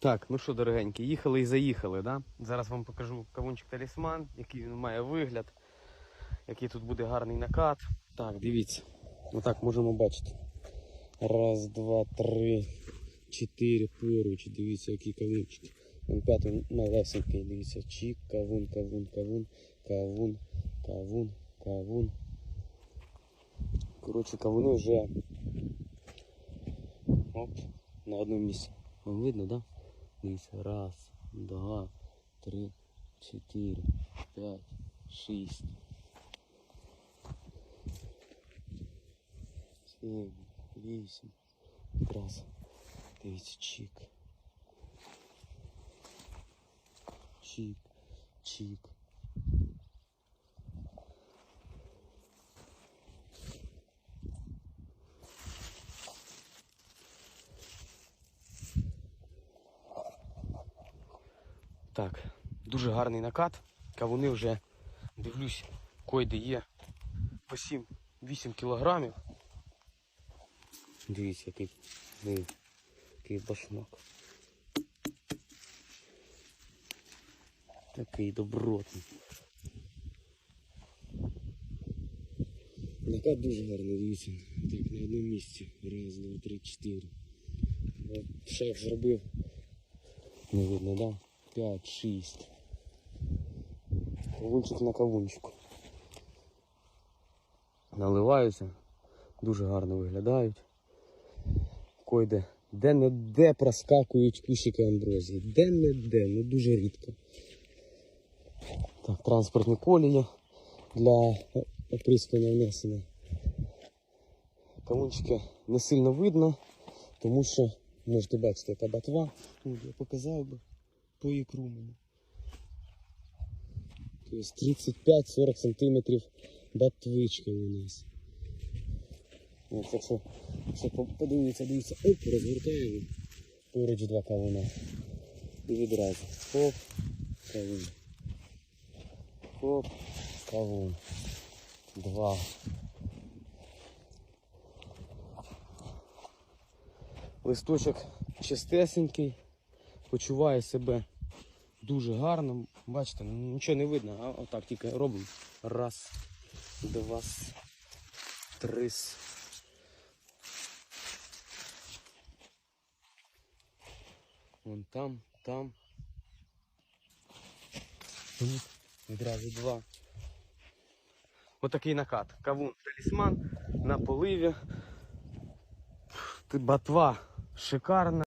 Так, ну що, дорогенькі, їхали і заїхали, да? Зараз вам покажу кавунчик талісман, який він має вигляд, який тут буде гарний накат. Так, дивіться. Отак можемо бачити. Раз, два, три, чотири поруч. Дивіться, які кавунчики. Вон п'ятий малесенький, дивіться. Чік, кавун, кавун, кавун, кавун, кавун, кавун. Коротше, кавуни вже оп, на одному місці. Вам видно, да? Дивіться, раз, два, три, чотири, п'ять, шість. Сім, вісім. Раз. Дивіться, чік. Чік, чік. Так, дуже гарний накат. Кавуни вже дивлюсь, койде є по 7-8 кілограмів. Дивіться, який, який башмак. Такий добротний. Накат дуже гарний, дивіться. Так, на одному місці. Раз, два, три, чотири. От Шеф зробив. Не видно, да? 5, 6. Кавунчик на кавунчику. Наливаються, дуже гарно виглядають. Койде де-не-де проскакують кущики амброзії. Де-не-де, ну дуже рідко. Так, транспортні колії для оприскування внесення. Кавунчики не сильно видно, тому що можете бачити, яка ботва. Ну, Я показав би по ікру мене. Тобто 35-40 сантиметрів ботвичка у нас. Ось, якщо, якщо по- подивіться, дивіться, оп, розгортаємо. Поруч два кавуна. І відразу. Хоп, кавун. Хоп, кавун. Два. Листочок чистесенький, почуває себе дуже гарно. Бачите, ну, нічого не видно, а отак тільки робимо. Раз, два, три. Вон там, там. Тут відразу два. Отакий накат. Кавун талісман на поливі. Ботва шикарна.